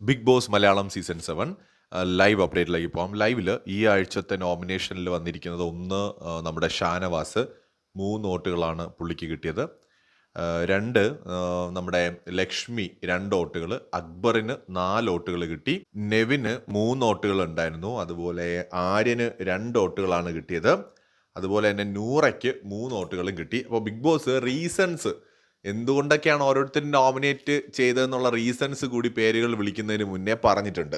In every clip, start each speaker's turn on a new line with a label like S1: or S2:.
S1: Big Boss Malayalam season seven live അപ്ഡേറ്റിലേക്ക് പോകാം ലൈവിൽ ഈ ആഴ്ചത്തെ നോമിനേഷനിൽ വന്നിരിക്കുന്നത് ഒന്ന് നമ്മുടെ ഷാനവാസ് മൂന്ന് വോട്ടുകളാണ് പുള്ളിക്ക് കിട്ടിയത്. രണ്ട് നമ്മുടെ ലക്ഷ്മി രണ്ട് വോട്ടുകൾ അക്ബറിന് നാല് വോട്ടുകൾ കിട്ടി. നെവിന് മൂന്ന് വോട്ടുകൾ ഉണ്ടായിരുന്നു. അതുപോലെ ആര്യന് രണ്ട് വോട്ടുകളാണ് കിട്ടിയത്. അതുപോലെ തന്നെ നൂറയ്ക്ക് മൂന്ന് വോട്ടുകളും കിട്ടി. അപ്പോൾ ബിഗ് ബോസ് റീസൺസ് എന്തുകൊണ്ടൊക്കെയാണ് ഓരോരുത്തരും നോമിനേറ്റ് ചെയ്തതെന്നുള്ള റീസൺസ് കൂടി പേരുകൾ വിളിക്കുന്നതിന് മുന്നേ പറഞ്ഞിട്ടുണ്ട്.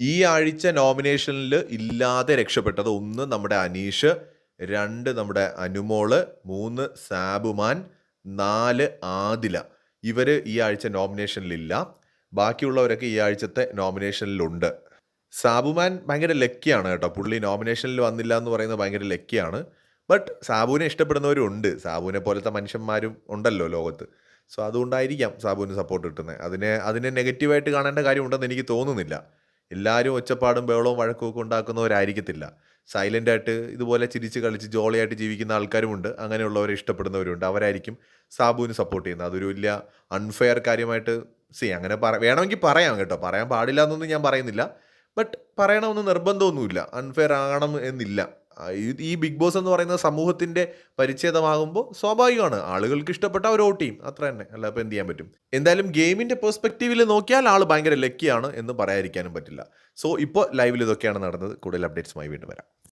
S1: ഈ ആഴ്ച നോമിനേഷനിൽ ഇല്ലാതെ രക്ഷപ്പെട്ടത് ഒന്ന് നമ്മുടെ അനീഷ് രണ്ട് നമ്മുടെ അനുമോൾ മൂന്ന് സാബുമാൻ നാല് ആദില. ഇവർ ഈ ആഴ്ച നോമിനേഷനിലില്ല ബാക്കിയുള്ളവരൊക്കെ ഈ ആഴ്ചത്തെ നോമിനേഷനിലുണ്ട് സാബുമാൻ ഭയങ്കര ലക്കിയാണ് കേട്ടോ. പുള്ളി നോമിനേഷനിൽ വന്നില്ല എന്ന് പറയുന്നത് ഭയങ്കര ലക്കിയാണ്. ബട്ട് സാബുവിനെ ഇഷ്ടപ്പെടുന്നവരും ഉണ്ട് സാബുവിനെ പോലത്തെ മനുഷ്യന്മാരും ഉണ്ടല്ലോ ലോകത്ത്. സോ അതുകൊണ്ടായിരിക്കാം സാബുവിന് സപ്പോർട്ട് കിട്ടുന്നത്. അതിനെ അതിനെ നെഗറ്റീവായിട്ട് കാണേണ്ട കാര്യമുണ്ടെന്ന് എനിക്ക് തോന്നുന്നില്ല. എല്ലാവരും ഒച്ചപ്പാടും ബഹളവും വഴക്കും ഒക്കെ ഉണ്ടാക്കുന്നവരായിരിക്കത്തില്ല. സൈലന്റ് ആയിട്ട് ഇതുപോലെ ചിരിച്ച് കളിച്ച് ജോളിയായിട്ട് ജീവിക്കുന്ന ആൾക്കാരുമുണ്ട്. അങ്ങനെയുള്ളവരെ ഇഷ്ടപ്പെടുന്നവരുണ്ട്. അവരായിരിക്കും സാബുവിന് സപ്പോർട്ട് ചെയ്യുന്നത്. അതൊരു വലിയ അൺഫെയർ കാര്യമായിട്ട് സി അങ്ങനെ പറ വേണമെങ്കിൽ പറയാം കേട്ടോ. പറയാൻ പാടില്ല എന്നൊന്നും ഞാൻ പറയുന്നില്ല. ബട്ട് പറയണമെന്ന് നിർബന്ധമൊന്നുമില്ല. അൺഫെയർ ആകണം എന്നില്ല. ഈ- ബിഗ് ബോസ് എന്ന് പറയുന്ന സമൂഹത്തിന്റെ പരിച്ഛേദമാകുമ്പോൾ സ്വാഭാവികമാണ്. ആളുകൾക്ക് ഇഷ്ടപ്പെട്ട അവർ വോട്ട് അത്ര തന്നെ. അല്ല അപ്പോൾ എന്ത് ചെയ്യാൻ പറ്റും? എന്തായാലും ഗെയിമിന്റെ പെർസ്പെക്റ്റീവിൽ നോക്കിയാൽ ആൾ ഭയങ്കര ലക്കിയാണ് എന്ന് പറയാതിരിക്കാനും പറ്റില്ല. സോ ഇപ്പോൾ ലൈവിൽ ഇതൊക്കെയാണ് നടന്നത്. കൂടുതൽ അപ്ഡേറ്റ്സുമായി വീണ്ടും വരാം.